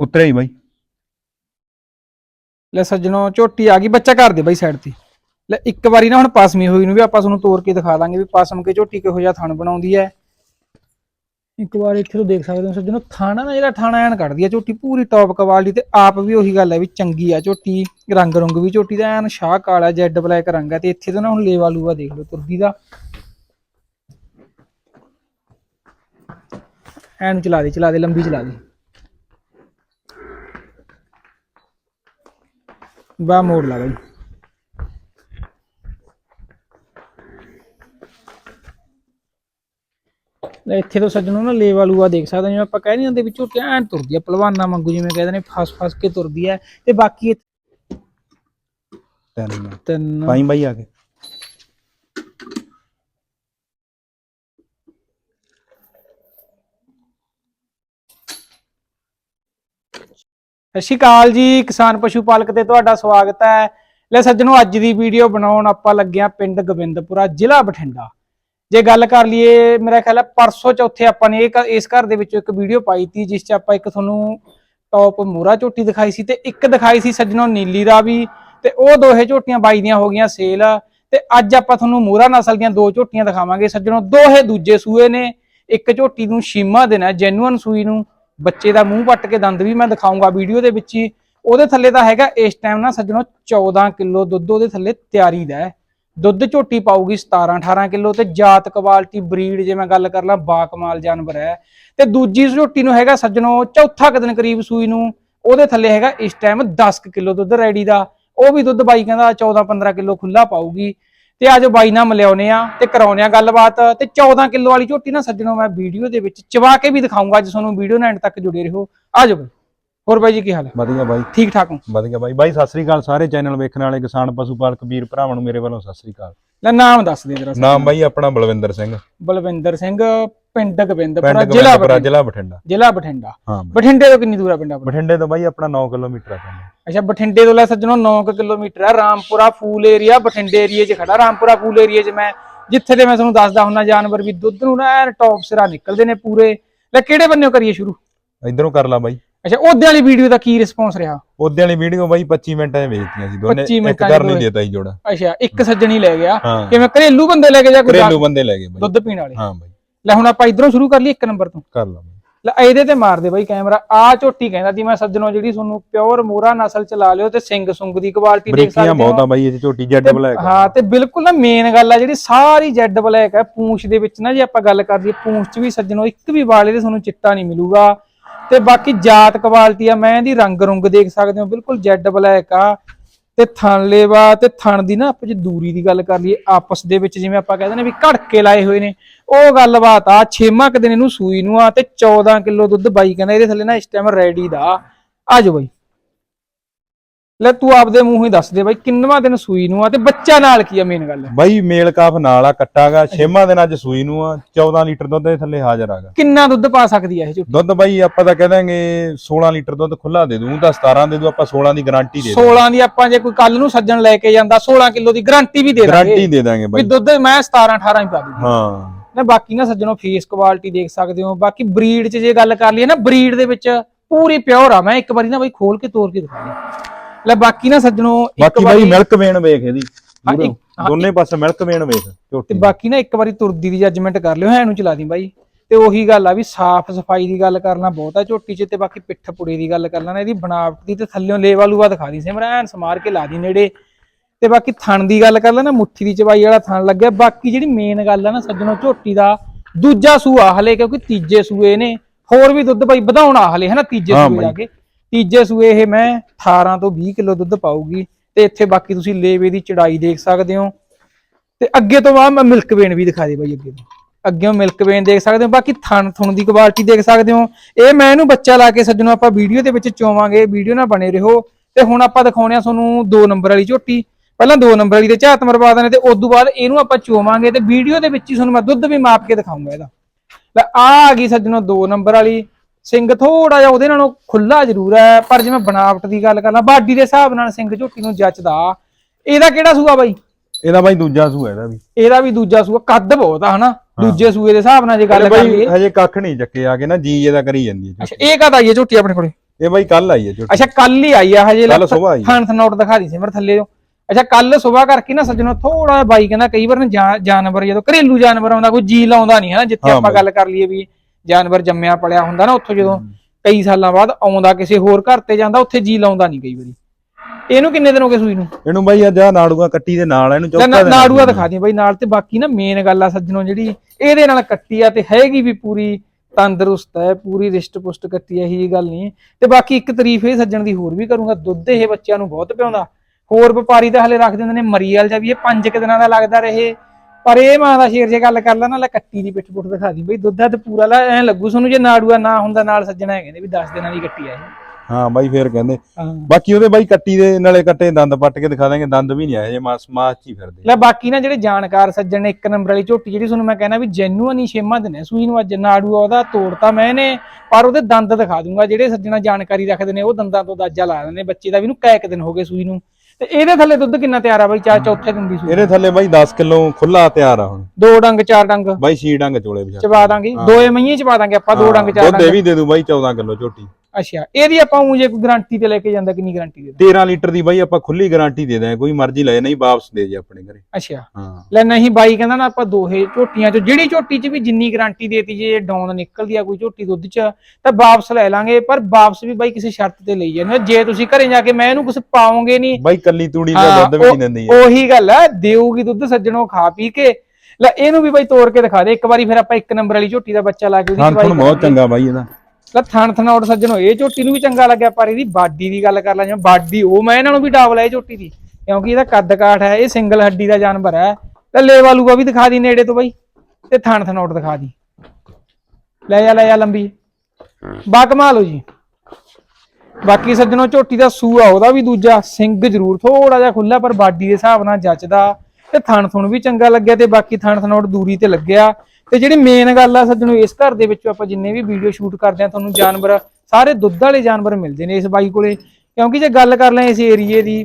ਉਤਰਿਆ ਹੀ ਬਾਈ। ਲੈ ਸੱਜਣੋ, ਝੋਟੀ ਆ ਗਈ, ਬੱਚਾ ਕਰ ਦੇ ਬਾਈ ਸਾਈਡ ਤੇ। ਲੈ ਇੱਕ ਵਾਰੀ ਨਾ ਹੁਣ ਪਸਮੀ ਹੋਈ ਨੂੰ ਵੀ ਆਪਾਂ ਤੁਹਾਨੂੰ ਤੋੜ ਕੇ ਦਿਖਾ ਦਾਂਗੇ ਵੀ ਪਸਮ ਕੇ ਝੋਟੀ ਕਿਹੋ ਜਿਹਾ ਥਣ ਬਣਾਉਂਦੀ ਹੈ। ਇੱਕ ਵਾਰ ਇੱਥੇ ਤੋਂ ਦੇਖ ਸਕਦੇ ਹੋ ਸੱਜਣੋ, ਥਾਣਾ ਨਾ ਜਿਹੜਾ ਥਾਣਾ ਐਨ ਕੱਢਦੀ ਹੈ ਝੋਟੀ, ਪੂਰੀ ਟੌਪ ਕੁਆਲਿਟੀ ਤੇ ਆਪ ਵੀ ਉਹੀ ਗੱਲ ਹੈ ਵੀ ਚੰਗੀ ਆ ਝੋਟੀ ਰੰਗ ਰੰਗ ਵੀ ਝੋਟੀ ਦਾ, ਐਨ ਸ਼ਾਹ ਕਾਲਾ, ਜੈਡ ਬਲੈਕ ਰੰਗ ਹੈ ਤੇ ਇੱਥੇ ਤੋਂ ਨਾ ਹੁਣ ਲੇਵਾ ਲੂਆ ਦੇਖ ਲਓ ਤੁਰਦੀ ਦਾ। ਐਨ ਚਲਾ ਦੇ ਚਲਾ ਦੇ, ਲੰਬੀ ਚਲਾ ਦੇ। ਬਾ ਮੋੜ ਲਾ ਬਾਈ। ਲੈ ਇੱਥੇ ਤੋਂ ਸੱਜਣੋਂ ਨਾ ਲੇਵਾ ਲੂਆ ਦੇਖ ਸਕਦੇ ਜਿਵੇਂ ਆਪਾਂ ਕਹਿ ਨਹੀਂ ਹੁੰਦੇ ਵੀ ਝੋਟੀ ਐਨ ਤੁਰਦੀ ਆ ਪਹਿਲਵਾਨਾਂ ਵਾਂਗੂ ਜਿਵੇਂ ਕਹਿੰਦੇ ਨੇ ਫਸ ਫਸ ਕੇ ਤੁਰਦੀ ਹੈ ਤੇ ਬਾਕੀ ਤਿੰਨ। ਤਿੰਨ। ਪਾਈ ਬਾਈ ਆ ਕੇ ਸਤਿ ਸ਼੍ਰੀ ਅਕਾਲ ਜੀ, ਕਿਸਾਨ ਪਸ਼ੂ ਪਾਲਕ ਤੇ ਤੁਹਾਡਾ ਸਵਾਗਤ ਹੈ। ਲੈ ਸੱਜਣੋ, ਅੱਜ ਦੀ ਵੀਡੀਓ ਬਣਾਉਣ ਆਪਾਂ ਲੱਗਿਆ ਪਿੰਡ ਗੋਬਿੰਦਪੁਰਾ, ਜ਼ਿਲ੍ਹਾ ਬਠਿੰਡਾ। ਜੇ ਗੱਲ ਕਰ ਲਈਏ, ਮੇਰਾ ਖਿਆਲ ਹੈ ਪਰਸੋਂ ਚੌਥੇ ਆਪਾਂ ਨੇ ਇਹ ਇਸ ਘਰ ਦੇ ਵਿੱਚੋਂ ਇੱਕ ਵੀਡੀਓ ਪਾਈ ਤੀ, ਜਿਸ 'ਚ ਆਪਾਂ ਇੱਕ ਤੁਹਾਨੂੰ ਟੌਪ ਮੋਰਾ ਝੋਟੀ ਦਿਖਾਈ ਸੀ ਤੇ ਇੱਕ ਦਿਖਾਈ ਸੀ ਸੱਜਣੋ ਨੀਲੀ ਰਾਵੀ ਤੇ ਉਹ ਦੋਹੇ ਝੋਟੀਆਂ ਬਾਈ ਦੀਆਂ ਹੋ ਗਈਆਂ ਸੇਲ। ਤੇ ਅੱਜ ਆਪਾਂ ਤੁਹਾਨੂੰ ਮੋਰਾ ਨਸਲ ਦੀਆਂ ਦੋ ਝੋਟੀਆਂ ਦਿਖਾਵਾਂਗੇ। ਸੱਜਣੋ, ਦੋਹੇ ਦੂਜੇ ਸੂਏ ਨੇ, ਇੱਕ ਝੋਟੀ ਨੂੰ ਸ਼ੀਮਾ ਦੇਣਾ, ਜੈਨੂਅਨ ਸੂਈ ਨੂੰ ਬੱਚੇ ਦਾ ਮੂੰਹ ਪੱਟ ਕੇ ਦੰਦ ਵੀ ਮੈਂ ਦਿਖਾਉਂਗਾ ਵੀਡੀਓ ਦੇ ਵਿੱਚ ਹੀ। ਉਹਦੇ ਥੱਲੇ ਤਾਂ ਹੈਗਾ, ਇਸ ਟਾਈਮ ਨਾ ਸੱਜਣੋ 14 ਕਿਲੋ ਦੁੱਧ ਉਹਦੇ ਥੱਲੇ ਤਿਆਰੀ ਦਾ ਦੁੱਧ ਝੋਟੀ ਪਾਊਗੀ 17 18 ਕਿਲੋ ਤੇ ਜਾਤ ਕੁਆਲਿਟੀ ਬਰੀਡ ਜੇ ਮੈਂ ਗੱਲ ਕਰ ਲਾਂ ਬਾ ਕਮਾਲ ਜਾਨਵਰ ਹੈ। ਤੇ ਦੂਜੀ ਝੋਟੀ ਨੂੰ ਹੈਗਾ ਸੱਜਣੋ, ਚੌਥਾ ਕੁ ਦਿਨ ਕਰੀਬ ਸੂਈ ਨੂੰ, ਉਹਦੇ ਥੱਲੇ ਹੈਗਾ ਇਸ ਟਾਈਮ 10 ਕੁ ਕਿਲੋ ਦੁੱਧ ਰੈਡੀ ਦਾ। ਉਹ ਵੀ ਦੁੱਧ ਬਾਈ ਕਹਿੰਦਾ 14 15 ਕਿਲੋ ਖੁੱਲਾ ਪਾਊਗੀ। ਤੇ ਅੱਜ ਬਾਈ ਨਾਲ ਮਿਲਿਆਉਨੇ ਆ ਤੇ ਕਰਾਉਨੇ ਆ ਗੱਲਬਾਤ ਤੇ 14 ਕਿਲੋ ਵਾਲੀ ਝੋਟੀ ਨਾ ਸੱਜਣੋ, ਮੈਂ ਵੀਡੀਓ ਦੇ ਵਿੱਚ ਚਵਾ ਕੇ ਵੀ ਦਿਖਾਉਂਗਾ ਜੇ ਤੁਹਾਨੂੰ ਵੀਡੀਓ ਨਾਲ ਐਂਡ ਤੱਕ ਜੁੜੇ ਰਹੋ। ਆ ਜਾਓ ਬਾਈ। ਹੋਰ ਬਾਈ ਜੀ ਕੀ ਹਾਲ ਹੈ? ਵਧੀਆ ਬਾਈ। ਠੀਕ ਠਾਕ ਹੋ? ਵਧੀਆ ਬਾਈ। ਬਾਈ ਸਤਿ ਸ੍ਰੀ ਅਕਾਲ ਸਾਰੇ ਚੈਨਲ ਵੇਖਣ ਵਾਲੇ ਕਿਸਾਨ ਪਸ਼ੂ ਪਾਲਕ ਵੀਰ ਭਰਾਵਾਂ ਨੂੰ ਮੇਰੇ ਵੱਲੋਂ ਸਤਿ ਸ੍ਰੀ ਅਕਾਲ। ਲੈ ਨਾਮ ਦੱਸ ਦੇ ਜਰਾ ਨਾਮ ਬਾਈ ਆਪਣਾ ਬਲਵਿੰਦਰ ਸਿੰਘ। ਬਲਵਿੰਦਰ ਸਿੰਘ ਪਿੰਡ ਗੋਬਿੰਦਪੁਰਾ ਜ਼ਿਲ੍ਹਾ ਬਠਿੰਡਾ। ਜ਼ਿਲ੍ਹਾ ਬਠਿੰਡਾ। ਜ਼ਿਲ੍ਹਾ ਬਠਿੰਡਾ। ਬਠਿੰਡੇ ਤੋਂ ਕਿੰਨੀ ਦੂਰ ਆ ਪਿੰਡ ਆਪਣਾ? ਬਠਿੰਡੇ ਤੋਂ ਬਾਈ ਆਪਣਾ 9 ਕਿਲੋਮੀਟਰ ਆ ਪਿੰਡ। ਅੱਛਾ ਬਠਿੰਡੇ ਤੋਂ ਲੈ ਸੱਜਣੋ 9 ਕਿਲੋਮੀਟਰ ਆ। ਰਾਮਪੁਰਾ ਫੂਲ ਏਰੀਆ ਬਠਿੰਡੇ ਏਰੀਏ 'ਚ ਖੜਾ ਰਾਮਪੁਰਾ ਫੂਲ ਏਰੀਏ 'ਚ ਮੈਂ ਜਿੱਥੇ ਤੇ ਮੈਂ ਤੁਹਾਨੂੰ ਦੱਸਦਾ ਹੁੰਨਾ ਜਾਨਵਰ ਵੀ ਦੁੱਧ ਨੂੰ ਨਾ ਟੌਪ ਸਿਰਾ ਨਿਕਲਦੇ ਨੇ ਪੂਰੇ। ਲੈ ਕਿਹੜੇ ਬੰਨਿਓ ਕਰੀਏ ਸ਼ੁਰੂ? ਇਧਰੋਂ ਕਰ ਲਾ ਬਾਈ। ਅੱਛਾ ਉਹਦੇ ਵਾਲੀ ਵੀਡੀਓ ਦਾ ਕੀ ਰਿਸਪੌਂਸ ਰਿਹਾ? ਉਹਦੇ ਵਾਲੀ ਵੀਡੀਓ ਬਾਈ 25 ਮਿੰਟਾਂ 'ਚ ਵੇਚਤੀਆਂ ਸੀ ਦੋਨੇ 25 ਇੱਕ ਮਿੰਟਾਂ ਘਰ ਨਹੀਂ। ਦੇਤਾ ਸੀ ਜੋੜਾ। ਅੱਛਾ ਇੱਕ ਸੱਜਣੀ ਲੈ ਗਿਆ। ਹਾਂ। ਕਿਵੇਂ ਘਰੇਲੂ ਬੰਦੇ ਲੈ ਕੇ ਜਾ ਕੋਈ ਘਰੇਲੂ ਬੰਦੇ ਲੈ ਗਏ ਬਾਈ। ਦੁੱਧ ਪੀਣ ਵਾਲੇ। ਹਾਂ ਬਾਈ। ਲੈ ਹੁਣ ਆਪਾਂ ਇਧਰੋਂ ਸ਼ੁਰੂ ਕਰ ਲਈਏ ਇੱਕ ਨੰਬਰ ਤੋਂ। ਕਰ ਲਾ ਬਾਈ। ਲੈ ਇਹਦੇ ਤੇ ਮਾਰ ਦੇ ਬਾਈ ਕੈਮਰਾ। ਆ ਝੋਟੀ ਕਹਿੰਦਾ ਸੀ ਮੈਂ ਸੱਜਣੋ ਜਿਹੜੀ ਤੁਹਾਨੂੰ ਪਿਓਰ ਮੋਰਾ ਨਸਲ ਚ ਲਾ ਲਿਓ ਤੇ ਸਿੰਘ ਸੁੰਗ ਦੀ ਕੁਆਲਿਟੀ ਦੇਖ ਬਰੀਕੀਆਂ ਸਕਦੇ ਬਹੁਤ ਹੋ। ਆ ਬਾਈ ਇਹ 'ਚ ਝੋਟੀ ਜੈਡ ਬਲੈਕ ਹਾਂ ਤੇ ਬਿਲਕੁਲ ਨਾ ਮੇਨ ਗੱਲ ਆ ਜਿਹੜੀ ਸਾਰੀ ਜੈਡ ਬਲੈਕ ਹੈ ਪੂੰਛ ਦੇ ਵਿੱਚ ਨਾ ਜੇ ਆਪਾਂ ਗੱਲ ਕਰ ਲਈਏ ਪੂੰਛ ਚ ਵੀ ਸੱਜਣੋ ਇੱਕ ਵੀ ਵਾਲੇ ਦੇ ਤੁਹਾਨੂੰ ਚਿੱਟਾ ਨਹੀਂ ਮਿਲੂਗਾ। ਤੇ ਬਾਕੀ ਜਾਤ ਕੁਆਲਿਟੀ ਆ, ਮੈਂ ਇਹਦੀ ਰੰਗ ਰੁੰਗ ਦੇਖ ਸਕਦੇ ਹੋ। ਬਿਲਕੁਲ ਜੈਡ ਬਲੈਕ ਆ ਤੇ ਥਣ ਲੇਵਾ ਤੇ ਥਣ ਦੀ ਨਾ ਆਪਾਂ ਜੇ ਦੂਰੀ ਦੀ ਗੱਲ ਕਰ ਲਈਏ, ਆਪਸ ਦੇ ਵਿੱਚ ਜਿਵੇਂ ਆਪਾਂ ਕਹਿੰਦੇ ਨੇ ਵੀ ਘੜਕੇ ਲਾਏ ਹੋਏ ਨੇ। ਉਹ ਗੱਲਬਾਤ ਆ, ਛੇਵਾਂ ਕੁ ਦਿਨ ਇਹਨੂੰ ਸੂਈ ਨੂੰ ਆ ਤੇ 14 ਕਿਲੋ ਦੁੱਧ ਬਾਈ ਕਹਿੰਦਾ ਇਹਦੇ ਥੱਲੇ ਨਾ ਇਸ ਟਾਈਮ ਰੈਡੀ ਦਾ। ਆ ਜਾਓ ਬਾਈ। ਲੈ ਤੂੰ ਆਪਦੇ ਮੂੰਹ ਹੀ ਦੱਸ ਦੇ ਬਾਈ ਕਿੰਨਵਾਂ ਦਿਨ ਸੂਈ ਨੂੰ ਆ ਤੇ ਬੱਚਾ ਨਾਲ ਕੀ ਆ ਮੇਨ ਗੱਲ? ਬਾਈ ਮੇਲ ਕਾਫ ਨਾਲ ਆ ਕੱਟਾਗਾ। ਛੇਵਾਂ ਦਿਨ ਅੱਜ ਸੂਈ ਨੂੰ ਆ 14 ਲੀਟਰ ਦੁੱਧ ਦੇ ਥੱਲੇ ਹਾਜ਼ਰ ਆਗਾ। ਕਿੰਨਾ ਦੁੱਧ ਪਾ ਸਕਦੀ ਆ ਇਹ ਝੋਟੀ? ਦੁੱਧ ਬਾਈ ਆਪਾਂ ਤਾਂ ਕਹਿ ਦਾਂਗੇ 16 ਲੀਟਰ ਦੁੱਧ ਖੁੱਲਾ ਦੇ ਦੂੰ ਤਾਂ 17 ਦੇ ਦੂ ਆਪਾਂ 16 ਦੀ ਗਾਰੰਟੀ ਦੇ ਦਾਂਗੇ 16 ਦੀ ਆਪਾਂ ਜੇ ਕੋਈ ਕੱਲ ਨੂੰ ਸੱਜਣ ਲੈ ਕੇ ਜਾਂਦਾ 16 ਕਿਲੋ ਦੀ ਗਾਰੰਟੀ ਵੀ ਦੇ ਦਾਂਗੇ। ਗਾਰੰਟੀ ਦੇ ਦਾਂਗੇ ਵੀ ਬਾਈ ਦੁੱਧ ਮੈਂ 17 18 ਹੀ ਪਾ ਦੂੰਗਾ। ਹਾਂ। ਨਾ ਬਾਕੀ ਨਾ ਸੱਜਣੋ ਫੇਸ ਕੁਆਲਿਟੀ ਦੇਖ ਸਕਦੇ ਹੋ। ਬਾਕੀ ਬਰੀਡ 'ਚ ਜੇ ਗੱਲ ਕਰ ਲਈਏ ਨਾ ਬਰੀਡ ਦੇ ਵਿੱਚ ਪੂਰੀ ਪਿਓਰ ਆ। ਮੈਂ ਇੱਕ ਵਾਰੀ ਨਾ ਬਾਈ ਖੋਲ ਕੇ ਤੋੜ ਕੇ ਦਿਖਾ ਦੇ ਲੈ ਬਾਕੀ ਨਾ ਸੱਜਣੋ ਇੱਕ ਬਾਕੀ ਬਾਈ ਮਿਲਕ ਵੇਣ ਵੇਖ ਇਹਦੀ ਹਾਂ, ਹਾਂ, ਦੋਨੇ ਪਾਸੇ ਮਿਲਕ ਵੇਣ ਵੇਖ ਤੇ ਬਾਕੀ ਨਾ ਇੱਕ ਵਾਰੀ ਤੁਰਦੀ ਦੀ ਜੱਜਮੈਂਟ ਕਰ ਲਿਓ ਹੈ ਨੂੰ ਚਲਾ ਦੀ ਬਾਈ। ਤੇ ਉਹੀ ਗੱਲ ਆ ਵੀ ਸਾਫ਼ ਸਫ਼ਾਈ ਦੀ ਗੱਲ ਕਰਨਾ ਬਹੁਤ ਆ ਝੋਟੀ 'ਚ ਤੇ ਬਾਕੀ ਪਿੱਠ ਪੁੜੇ ਦੀ ਗੱਲ ਕਰ ਲੈਣਾ ਇਹਦੀ ਬਣਾਵਟ ਦੀ ਤੇ ਥੱਲਿਓਂ ਲੇਵਾ ਲੂਆ ਦਿਖਾ ਦੀ ਸਿਮਰ ਐਨ ਸਮਾਰ ਕੇ ਲਾ ਦੀ ਨੇੜੇ। ਤੇ ਬਾਕੀ ਥਣ ਦੀ ਗੱਲ ਕਰ ਲੈਣਾ ਮੁੱਠੀ ਦੀ ਚਵਾਈ ਵਾਲਾ ਥਣ ਲੱਗਿਆ। ਬਾਕੀ ਜਿਹੜੀ ਮੇਨ ਗੱਲ ਆ ਨਾ ਸੱਜਣੋ ਝੋਟੀ ਦਾ ਦੂਜਾ ਸੂਆ ਹਲੇ ਕਿਉਂਕਿ ਤੀਜੇ ਸੂਏ ਨੇ ਹੋਰ ਵੀ ਦੁੱਧ ਭਾਈ ਵਧਾਉਣਾ ਹਲੇ ਹਨਾ ਤੀਜੇ ਹਾਂ ਸੂਏ ਬਾਈ। ਜਾ ਕੇ। ਤੀਜੇ ਸੂਏ ਇਹ ਮੈਂ 18 ਤੋਂ 20 ਕਿਲੋ ਦੁੱਧ ਪਾਊਗੀ ਤੇ ਇੱਥੇ ਬਾਕੀ ਤੁਸੀਂ ਲੇਵੇ ਦੀ ਚੜਾਈ ਦੇਖ ਸਕਦੇ ਹੋ। ਤੇ ਅੱਗੇ ਤੋਂ ਬਾਅਦ ਮੈਂ ਮਿਲਕ ਵੇਨ ਵੀ ਦਿਖਾ ਦੇ ਬਾਈ ਅੱਗੇ ਤੋਂ। ਅੱਗੇ ਮਿਲਕ ਵੇਨ ਦੇਖ ਸਕਦੇ ਹੋ, ਬਾਕੀ ਥਣ ਥੁਣ ਦੀ ਕੁਆਲਿਟੀ ਦੇਖ ਸਕਦੇ ਹੋ। ਇਹ ਮੈਂ ਇਹਨੂੰ ਬੱਚਾ ਲਾ ਕੇ ਸੱਜਣੋ ਆਪਾਂ ਵੀਡੀਓ ਦੇ ਵਿੱਚ ਚੋਵਾਂਗੇ ਵੀਡੀਓ ਨਾਲ ਬਣੇ ਰਹੋ। ਤੇ ਹੁਣ ਆਪਾਂ ਦਿਖਾਉਣੇ ਆ ਤੁਹਾਨੂੰ 2 ਨੰਬਰ ਵਾਲੀ ਝੋਟੀ। ਪਹਿਲਾਂ 2 ਨੰਬਰ ਵਾਲੀ ਦੇ ਝਾਤ ਮਰਵਾ ਨੇ ਤੇ ਉਸ ਤੋਂ ਬਾਅਦ ਇਹਨੂੰ ਆਪਾਂ ਚੋਵਾਂਗੇ ਤੇ ਵੀਡੀਓ ਦੇ ਵਿੱਚ ਹੀ ਤੁਹਾਨੂੰ ਮੈਂ ਦੁੱਧ ਵੀ ਮਾਪ ਕੇ ਦਿਖਾਉਂਗਾ ਇਹਦਾ। ਲੈ ਆ ਆ ਗਈ ਸੱਜਣੋ 2 ਨੰਬਰ ਵਾਲੀ। ਸਿੰਘ ਥੋੜਾ ਜਿਹਾ ਉਹਦੇ ਨਾਲੋਂ ਖੁੱਲਾ ਜ਼ਰੂਰ ਹੈ ਪਰ ਜੇ ਮੈਂ ਬਣਾਵਟ ਦੀ ਗੱਲ ਕਰਾਂ ਬਾਡੀ ਦੇ ਹਿਸਾਬ ਨਾਲ ਸਿੰਘ ਝੋਟੀ ਨੂੰ ਜੱਚਦਾ ਇਹਦਾ ਕਿਹੜਾ ਸੂਆ ਬਾਈ? ਇਹਦਾ ਬਾਈ ਦੂਜਾ ਸੂਆ ਇਹਦਾ ਵੀ। ਇਹਦਾ ਵੀ ਦੂਜਾ ਸੂਆ ਕੱਦ ਬਹੁਤ ਆ ਹਨਾ? ਦੂਜੇ ਸੂਏ ਦੇ ਹਿਸਾਬ ਨਾਲ ਜੇ ਗੱਲ ਕਰ ਲਈਏ ਹਜੇ ਕੱਖ ਨਹੀਂ ਚੱਕੇ ਆ ਕੇ ਨਾ ਜੀ ਇਹਦਾ ਕਰੀ ਜਾਂਦੀ ਹੈ ਅੱਛਾ ਇਹ ਕਦ ਆਈ ਹੈ ਝੋਟੀ ਆਪਣੇ ਕੋਲੇ? ਇਹ ਬਾਈ ਕੱਲ ਆਈ ਹੈ ਝੋਟੀ। ਅੱਛਾ ਕੱਲ ਹੀ ਆਈ ਆ ਹਜੇ ਕੱਲ੍ਹ ਸੁਬਾਹ ਆਈ। ਥਣ ਥਨੋਟ ਦਿਖਾ ਦੀ ਸਿਮਰ ਥੱਲੇ ਤੋਂ। ਅੱਛਾ ਕੱਲ ਸਵੇਰ ਕਰਕੇ ਨਾ ਸੱਜਣੋ ਥੋੜਾ ਬਾਈ ਕਹਿੰਦਾ ਕਈ ਵਾਰ ਨਾ ਜਾ- ਜਾਨਵਰ ਜਦੋਂ ਘਰੇਲੂ ਜਾਨਵਰ ਆਉਂਦਾ ਕੋਈ ਜੀ ਲਾਉਂਦਾ ਨਹੀਂ ਹੈ ਨਾ ਜਿੱਥੇ ਆਪਾਂ। ਗੱਲ ਕਰ ਲਈਏ ਵੀ ਜਾਨਵਰ ਜੰਮਿਆ ਪਲਿਆ ਹੁੰਦਾ ਨਾ ਉੱਥੋਂ ਜਦੋਂ ਕਈ ਸਾਲਾਂ ਬਾਅਦ ਆਉਂਦਾ ਕਿਸੇ ਹੋਰ ਘਰ ਤੇ ਜਾਂਦਾ ਉੱਥੇ ਜੀ ਲਾਉਂਦਾ ਨਹੀਂ ਕਈ ਵਾਰੀ। ਇਹਨੂੰ ਕਿੰਨੇ ਦਿਨ ਹੋ ਗਏ ਸੂਈ ਨੂੰ? ਇਹਨੂੰ ਬਾਈ ਅੱਜ ਆ ਨਾੜੂਆਂ ਕੱਟੀ ਦੇ ਨਾਲ ਇਹਨੂੰ ਨਾ- ਦਿਨ ਨਾੜੂਆ। ਦਿਖਾ ਦੀ ਬਾਈ ਨਾਲ ਤੇ ਬਾਕੀ ਨਾ ਮੇਨ ਗੱਲ ਆ ਸੱਜਣੋ ਜਿਹੜੀ ਇਹਦੇ ਨਾਲ ਕੱਟੀ ਆ ਤੇ ਹੈਗੀ ਵੀ ਪੂਰੀ ਤੰਦਰੁਸਤ ਹੈ ਪੂਰੀ ਰਿਸ਼ਟ ਪੁਸ਼ਟ ਕੱਟੀ ਹੈ ਇਹ ਗੱਲ ਨਹੀਂ। ਤੇ ਬਾਕੀ ਇੱਕ ਤਾਰੀਫ ਇਹ ਸੱਜਣ ਦੀ ਹੋਰ ਵੀ ਕਰੂੰਗਾ ਦੁੱਧ ਇਹ ਬੱਚਿਆਂ ਨੂੰ ਬਹੁਤ ਪਿਆਉਂਦਾ। ਹੋਰ ਵਪਾਰੀ ਤਾਂ ਹਲੇ ਰੱਖ ਦਿੰਦੇ ਨੇ ਮਰੀ ਵਾਲ ਜਾਂ ਵੀ ਇਹ ਪੰਜ ਕੁ ਦਿਨਾਂ ਦਾ ਲੱਗਦਾ ਰਹੇ। ਪਰ ਇਹ ਮਾਂ ਦਾ ਸ਼ੇਰ ਜੇ ਗੱਲ ਕਰ ਲਾ ਨਾ ਲੈ ਕੱਟੀ ਦੀ ਪਿੱਠ ਪੁੱਠ ਦਿਖਾ ਦੀ। ਬਈ ਦੁੱਧ ਦਾ ਤੇ ਪੂਰਾ ਲੈ ਐ ਲੱਗੂ ਤੁਹਾਨੂੰ ਜੇ ਨਾੜੂਆ ਨਾ ਹੁੰਦਾ ਨਾਲ ਸੱਜਣਾ ਹੈਗੇ ਨੇ ਵੀ 10 ਦਿਨਾਂ ਦੀ ਕੱਟੀ ਆ ਇਹ। ਹਾਂ ਬਾਈ ਫੇਰ ਕਹਿੰਦੇ ਹਾਂ। ਬਾਕੀ ਉਹਦੇ ਬਾਈ ਕੱਟੀ ਦੇ ਨਾਲੇ ਕੱਟੇ ਦੰਦ ਪੱਟ ਕੇ ਦਿਖਾ ਦਾਂਗੇ ਦੰਦ ਵੀ ਨਹੀਂ ਆਏ ਜੇ ਮਾਸ ਮਾਸ ਚ ਹੀ ਫਿਰਦੇ। ਲੈ ਬਾਕੀ ਨਾ ਜਿਹੜੇ ਜਾਣਕਾਰ ਸੱਜਣ ਨੇ ਇੱਕ ਨੰਬਰ ਵਾਲੀ ਝੋਟੀ ਜਿਹੜੀ ਤੁਹਾਨੂੰ ਮੈਂ ਕਹਿੰਦਾ ਵੀ ਜੈਨੂਅਨ ਹੀ ਛੇਮਾ ਦਿਨੇ ਸੂਈ ਨੂੰ ਅੱਜ ਨਾੜੂ ਉਹਦਾ ਤੋੜਤਾ ਮੈਂ ਨੇ ਪਰ ਉਹਦੇ ਦੰਦ ਦਿਖਾ ਦੂੰਗਾ ਜਿਹੜੇ ਸੱਜਣਾ ਜਾਣਕਾਰੀ ਰੱਖਦੇ ਨੇ ਉਹ ਦੰਦਾਂ ਤੋਂ ਦਾਜਾ ਲਾ ਦਿੰਦੇ ਨੇ ਬੱਚੇ ਦਾ ਵੀ ਨੂੰ ਕੈ ਇੱਕ ਦਿਨ ਹੋ ਗਏ ਸੂਈ ਨੂੰ। ਤੇ ਇਹਦੇ ਥੱਲੇ ਦੁੱਧ ਕਿੰਨਾ ਤਿਆਰ ਆ ਬਾਈ? ਚਾਰ ਚੌਥੇ ਦਿਨ ਦੀ ਸੂਈ ਇਹਦੇ ਥੱਲੇ ਬਾਈ 10 ਕਿਲੋ ਖੁੱਲਾ ਤਿਆਰ ਆ ਹੁਣ। ਦੋ ਡੰਗ ਚਾਰ ਡੰਗ? ਬਾਈ ਛੀ ਡੰਗ ਚੋਲੇ ਵਿਚਾਰ ਚਬਾ ਦਾਂਗੇ। ਦੋਏ ਮਈਏ ਚਬਾ ਦਾਂਗੇ ਆਪਾਂ ਦੋ ਡੰਗ ਚਾਰ ਦੁੱਧ ਇਹ ਡੰਗ। ਵੀ ਦੇ ਦੂ ਬਾਈ 14 ਕਿਲੋ ਝੋਟੀ। ਅੱਛਾ ਇਹਦੀ ਆਪਾਂ ਉਹ ਜੇ ਕੋਈ ਗਾਰੰਟੀ ਤੇ ਲੈ ਕੇ ਜਾਂਦਾ ਕਿੰਨੀ ਗਾਰੰਟੀ ਦੇ 13 ਲੀਟਰ ਦੀ ਬਾਈ ਆਪਾਂ ਖੁੱਲੀ ਗਾਰੰਟੀ ਦੇ ਦਾਂਗੇ ਕੋਈ ਮਰਜ਼ੀ ਲੈ ਨਹੀਂ ਵਾਪਸ ਦੇ ਜੇ ਆਪਣੇ ਘਰੇ। ਅੱਛਾ। ਹਾਂ। ਲੈ ਨਹੀਂ ਬਾਈ ਕਹਿੰਦਾ ਨਾ ਆਪਾਂ ਦੋਹੇ ਝੋਟੀਆਂ ਚ ਜਿਹੜੀ ਝੋਟੀ ਚ ਵੀ ਜਿੰਨੀ ਗਾਰੰਟੀ ਦੇਤੀ ਜੇ ਡੌਨ ਨਿਕਲਦੀ ਆ ਕੋਈ ਝੋਟੀ ਦੁੱਧ ਚ ਤਾਂ ਵਾਪਸ ਲੈ ਲਾਂਗੇ ਪਰ ਵਾਪਸ ਵੀ ਬਾਈ ਕਿਸੇ ਸ਼ਰਤ ਤੇ ਲਈ ਜਾਂਦੇ ਆ। ਜੇ ਤੁਸੀਂ ਘਰੇ ਜਾ ਕੇ ਮੈਂ ਇਹਨੂੰ ਕੁਝ ਪਾਉਂਗੇ ਨਹੀਂ ਬਾਈ ਕੱਲੀ ਤੂੜੀ ਦਾ ਦੁੱਧ ਵੀ ਨਹੀਂ ਦਿੰਦੀ ਉਹੀ ਗੱਲ ਹੈ ਦੇਊਗੀ ਦੁੱਧ ਸੱਜਣੋਂ ਖਾ ਪੀ ਕੇ। ਲੈ ਇਹਨੂੰ ਵੀ ਬਾਈ ਤੋੜ ਕੇ ਦਿਖਾ ਦੇ ਇੱਕ ਵਾਰੀ ਫਿਰ ਆਪਾਂ ਇੱਕ ਨੰਬਰ ਵਾਲੀ ਝੋਟੀ ਦਾ ਬੱਚਾ ਲਾ ਕੇ ਉਹਦੀ ਹਾਂ ਤੁਹਾਨੂੰ ਬਹੁਤ। ਚੰਗਾ ਬਾਈ ਇਹਦਾ। ਲੈ ਥਣ ਥਣੌੜ ਸੱਜਣੋ ਇਹ ਝੋਟੀ ਨੂੰ ਵੀ ਚੰਗਾ ਲੱਗਿਆ ਪਰ ਇਹਦੀ ਬਾਡੀ ਦੀ ਗੱਲ ਕਰ ਲਾਂ ਜਿਵੇਂ ਬਾਡੀ ਉਹ ਮੈਂ ਇਹਨਾਂ ਨੂੰ ਵੀ ਡਾਬਲ ਹੈ ਝੋਟੀ ਦੀ ਕਿਉਂਕਿ ਇਹਦਾ ਕੱਦ ਕਾਠ ਹੈ ਇਹ ਸਿੰਗਲ ਹੱਡੀ ਦਾ ਜਾਨਵਰ ਹੈ। ਲੈ ਲੇਵਾ ਲੂਗਾ ਵੀ ਦਿਖਾ ਦੀ ਨੇੜੇ ਤੋਂ ਬਾਈ ਤੇ ਥਣ ਥਣੌੜ ਦਿਖਾ ਦੀ। ਲੈ ਜਾ ਲੈ ਜਾ ਲੰਬੀ। ਬਾ ਕਮਾ ਲਓ ਜੀ। ਬਾਕੀ ਸੱਜਣੋ ਝੋਟੀ ਦਾ ਸੂਆ ਉਹਦਾ ਵੀ ਦੂਜਾ ਸਿੰਘ ਜ਼ਰੂਰ ਥੋੜਾ ਜਿਹਾ ਖੁੱਲਾ ਪਰ ਬਾਡੀ ਦੇ ਹਿਸਾਬ ਨਾਲ ਜੱਚਦਾ ਤੇ ਥਣ ਥੁਣ ਵੀ ਚੰਗਾ ਲੱਗਿਆ ਤੇ ਬਾਕੀ ਥਣ ਥਣੋੜ ਦੂਰੀ ਤੇ ਲੱਗਿਆ। ਤੇ ਜਿਹੜੀ ਮੇਨ ਗੱਲ ਆ ਸੱਜਣੋ ਇਸ ਘਰ ਦੇ ਵਿੱਚ ਆਪਾਂ ਜਿੰਨੇ ਵੀ ਵੀਡੀਓ ਸ਼ੂਟ ਕਰਦੇ ਆ ਤੁਹਾਨੂੰ ਜਾਨਵਰ ਸਾਰੇ ਦੁੱਧ ਵਾਲੇ ਜਾਨਵਰ ਮਿਲਦੇ ਨੇ ਇਸ ਬਾਈ ਕੋਲੇ। ਕਿਉਂਕਿ ਜੇ ਗੱਲ ਕਰ ਲਾਂ ਇਸ ਏਰੀਏ ਦੀ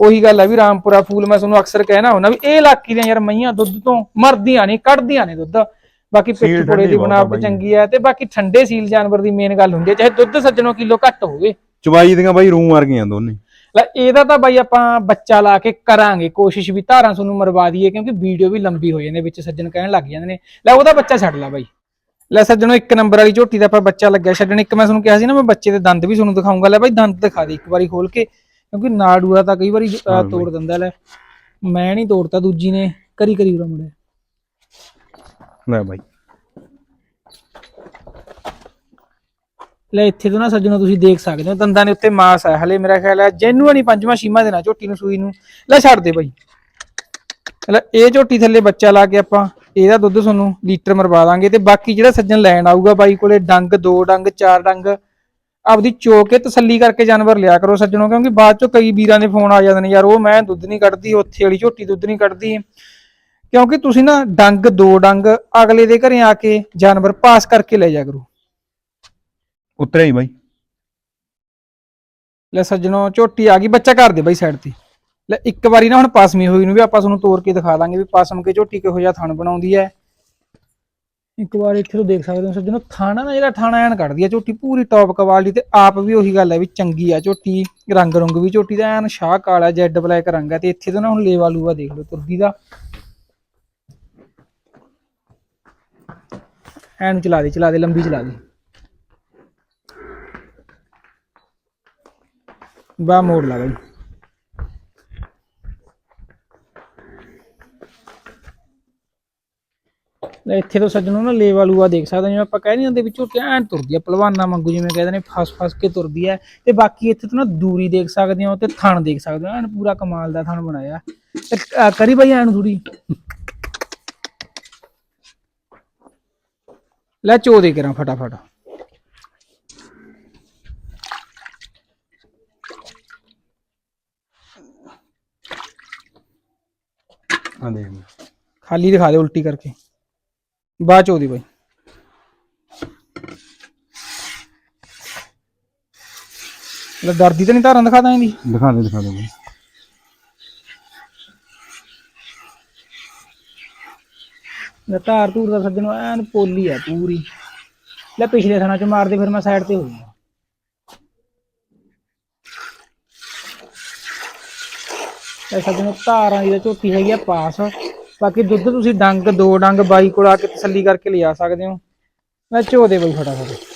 ਉਹੀ ਗੱਲ ਆ ਵੀ ਰਾਮਪੁਰਾ ਫੂਲ ਮੈਂ ਤੁਹਾਨੂੰ ਅਕਸਰ ਕਹਿਣਾ ਹੁੰਦਾ ਵੀ ਇਹ ਇਲਾਕੇ ਦੀਆਂ ਯਾਰ ਮਈਆਂ ਦੁੱਧ ਤੋਂ ਮਰਦੀਆਂ ਨੇ ਕੱਢਦੀਆਂ ਨੇ ਦੁੱਧ। ਬਾਕੀ ਪਿੱਠ ਪੁੜੇ ਠੰਡੀ ਦੀ ਆ ਬਣਾਵਟ। ਚੰਗੀ ਹੈ ਤੇ ਬਾਕੀ ਠੰਡੇ ਸੀਲ ਜਾਨਵਰ ਦੀ ਮੇਨ ਗੱਲ ਹੁੰਦੀ ਹੈ ਚਾਹੇ ਦੁੱਧ ਸੱਜਣੋ ਕਿਲੋ ਘੱਟ ਹੋਵੇ। ਚਵਾਈ ਦੀਆਂ ਬਾਈ ਰੂਮ ਵਰਗੀਆਂ ਦੋਨੇ। ਲੈ ਇਹਦਾ ਤਾਂ ਬਾਈ ਆਪਾਂ ਬੱਚਾ ਲਾ ਕੇ ਕਰਾਂਗੇ ਕੋਸ਼ਿਸ਼ ਵੀ ਧਾਰਾਂ ਤੁਹਾਨੂੰ ਮਰਵਾ ਦਈਏ ਕਿਉਂਕਿ ਵੀਡੀਓ ਵੀ ਲੰਬੀ ਹੋ ਜਾਂਦੀ ਵਿੱਚ ਸੱਜਣ ਕਹਿਣ ਲੱਗ ਜਾਂਦੇ ਨੇ। ਲੈ ਉਹਦਾ ਬੱਚਾ ਛੱਡ ਲਾ ਬਾਈ। ਲੈ ਸੱਜਣੋ ਇੱਕ ਨੰਬਰ ਵਾਲੀ ਝੋਟੀ ਦਾ ਆਪਾਂ ਬੱਚਾ ਲੱਗਿਆ। ਛੱਡਣ ਇੱਕ ਮੈਂ ਤੁਹਾਨੂੰ ਕਿਹਾ ਸੀ ਨਾ ਮੈਂ ਬੱਚੇ ਦੇ ਦੰਦ ਵੀ ਤੁਹਾਨੂੰ ਦਿਖਾਉਂਗਾ ਲੈ ਬਾਈ ਦੰਦ ਦਿਖਾ ਦੇ ਇੱਕ ਵਾਰੀ ਖੋਲ ਕੇ ਕਿਉਂਕਿ ਨਾੜੂਆ ਤਾਂ ਕਈ ਵਾਰੀ। ਤੋੜ ਦਿੰਦਾ ਲੈ। ਮੈਂ ਨਹੀਂ ਤੋੜਤਾ ਦੂਜੀ ਨੇ ਕਰੀ ਕਰੀ ਉਰਾ ਮੁੰਡੇ। ਲੈ ਬਾਈ। ਲੈ ਇੱਥੇ ਤੋਂ ਨਾ ਸੱਜਣੋ ਤੁਸੀਂ ਦੇਖ ਸਕਦੇ ਹੋ, ਦੰਦਾਂ ਦੇ ਉੱਤੇ ਮਾਸ ਹੈ ਹਲੇ ਮੇਰਾ ਖਿਆਲ ਹੈ ਜੈਨੂਅਨ ਹੀ ਪੰਜਵਾਂ ਛੀਮਾ ਦੇਣਾ ਝੋਟੀ ਨੂੰ ਸੂਈ ਨੂੰ। ਲੈ ਛੱਡ ਦੇ ਬਾਈ। ਲੈ ਇਹ ਝੋਟੀ ਥੱਲੇ ਬੱਚਾ ਲਾ ਕੇ ਆਪਾਂ, ਇਹਦਾ ਦੁੱਧ ਤੁਹਾਨੂੰ ਲੀਟਰ ਮਰਵਾ ਦਾਂਗੇ ਤੇ ਬਾਕੀ ਜਿਹੜਾ ਸੱਜਣ ਲੈਣ ਆਊਗਾ ਬਾਈ ਕੋਲੇ ਡੰਗ, ਦੋ ਡੰਗ, ਚਾਰ ਡੰਗ, ਆਪਦੀ ਚੋ ਕੇ ਤਸੱਲੀ ਕਰਕੇ ਜਾਨਵਰ ਲਿਆ ਕਰੋ ਸੱਜਣੋ, ਕਿਉਂਕਿ ਬਾਅਦ ਚੋਂ ਕਈ ਵੀਰਾਂ ਦੇ ਫੋਨ ਆ ਜਾਂਦੇ ਨੇ, ਯਾਰ ਉਹ ਮੈਂ ਦੁੱਧ ਨਹੀਂ ਕੱਢਦੀ, ਉੱਥੇ ਵਾਲੀ ਝੋਟੀ ਦੁੱਧ ਨਹੀਂ ਕੱਢਦੀ। ਕਿਉਂਕਿ ਤੁਸੀਂ ਨਾ ਡੰਗ, ਦੋ ਡੰਗ ਅਗਲੇ ਦੇ ਘਰੇ ਆ ਕੇ ਜਾਨਵਰ ਪਾਸ ਕਰਕੇ ਲੈ ਜਾ ਕਰੋ। ਉਤਰਿਆ ਹੀ ਬਾਈ। ਲੈ ਸੱਜਣੋ, ਝੋਟੀ ਆ ਗਈ, ਬੱਚਾ ਕਰ ਦੇ ਬਾਈ ਸਾਈਡ ਤੇ। ਲੈ ਇੱਕ ਵਾਰੀ ਨਾ ਹੁਣ ਪਾਸਮੀ ਹੋਈ ਨੂੰ ਵੀ ਆਪਾਂ ਤੁਹਾਨੂੰ ਤੋੜ ਕੇ ਦਿਖਾ ਦਾਂਗੇ ਵੀ ਪਾਸਮ ਕੇ ਝੋਟੀ ਕਿਹੋ ਜਿਹਾ ਥਣ ਬਣਾਉਂਦੀ ਹੈ। ਇੱਕ ਵਾਰ ਇੱਥੇ ਤੋਂ ਦੇਖ ਸਕਦੇ ਹੋ ਸੱਜਣੋ, ਥਾਣਾ ਨਾ ਜਿਹੜਾ ਥਾਣਾ ਐਨ ਕੱਢਦੀ ਹੈ, ਝੋਟੀ ਪੂਰੀ ਟੌਪ ਕੁਆਲਿਟੀ ਤੇ ਆਪ ਵੀ ਉਹੀ ਗੱਲ ਹੈ ਵੀ ਚੰਗੀ ਆ ਝੋਟੀ, ਰੰਗ ਰੁੰਗ ਵੀ ਝੋਟੀ ਦਾ ਐਨ, ਸ਼ਾਹ ਕਾਲਾ, ਜੈਡ ਬਲੈਕ ਰੰਗ ਹੈ ਤੇ ਇੱਥੇ ਤੋਂ ਨਾ ਹੁਣ ਲੇਵਾ ਲੂਵਾ ਦੇਖ ਲਓ ਤੁਰਦੀ ਦਾ। ਐਨ ਚਲਾ ਦੇ ਚਲਾ ਦੇ, ਲੰਬੀ ਚਲਾ ਦੇ। ਬਾ ਮੋੜ ਲਾ ਬਾਈ। ਇੱਥੇ ਤੋਂ ਸੱਜਣੋ ਨਾ ਲੇਵਾ ਲੂਆ ਦੇਖ ਸਕਦੇ ਜਿਵੇਂ ਆਪਾਂ ਕਹਿ ਨਹੀਂ ਹੁੰਦੇ ਵੀ ਝੋਟੀ ਐਨ ਤੁਰਦੀ ਆ, ਪਹਿਲਵਾਨਾਂ ਵਾਂਗੂ ਜਿਵੇਂ ਕਹਿੰਦੇ ਨੇ ਫਸ ਫਸ ਕੇ ਤੁਰਦੀ ਹੈ ਤੇ ਬਾਕੀ ਇੱਥੇ ਤੋਂ ਨਾ ਦੂਰੀ ਦੇਖ ਸਕਦੇ ਹੋ ਤੇ ਥਣ ਦੇਖ ਸਕਦੇ ਹੋ, ਐਨ ਪੂਰਾ ਕਮਾਲ ਦਾ ਥਣ ਬਣਾਇਆ। ਤੇ ਕਰੀ ਬਾਈ ਐਨ ਥੋੜੀ ਲੈ ਚੋ ਦੇ ਕਰਾਂ ਫਟਾਫਟ। ਹਾਂ ਦੇਖ ਖਾਲੀ ਦਿਖਾ ਦੇ ਉਲਟੀ ਕਰਕੇ। ਬਾਅਦ ਚ ਉਹਦੀ ਬਾਈ। ਲੈ ਦਰਦੀ ਤਾਂ ਨਹੀਂ ਧਾਰਾਂ ਦਿਖਾਦਾ ਇਹਦੀ। ਦਿਖਾ ਦੇ ਦਿਖਾ ਦੇ ਬਾਈ। ਲੈ ਧਾਰ ਧੂਰ ਦਾ ਸੱਜਣੋ ਐਨ ਪੋਲੀ ਆ ਪੂਰੀ। ਲੈ ਪਿਛਲੇ ਥਾਣਾ ਚ ਮਾਰਦੇ ਫਿਰ ਮੈਂ ਸਾਈਡ ਤੇ ਹੋ ਜਾਊਂਗਾ ਐਸਾ ਜਿਵੇਂ ਧਾਰਾਂ ਦੀ ਤਾਂ ਝੋਟੀ ਹੈਗੀ ਆ, ਪਾਸ। ਬਾਕੀ ਦੁੱਧ ਤੁਸੀਂ ਡੰਗ, ਦੋ ਡੰਗ ਬਾਈ ਕੋਲ ਆ ਕੇ ਤਸੱਲੀ ਕਰਕੇ ਲਿਆ ਸਕਦੇ ਹੋ। ਮੈਂ ਝੋ ਦੇ ਬਈ ਫਟਾਫਟ।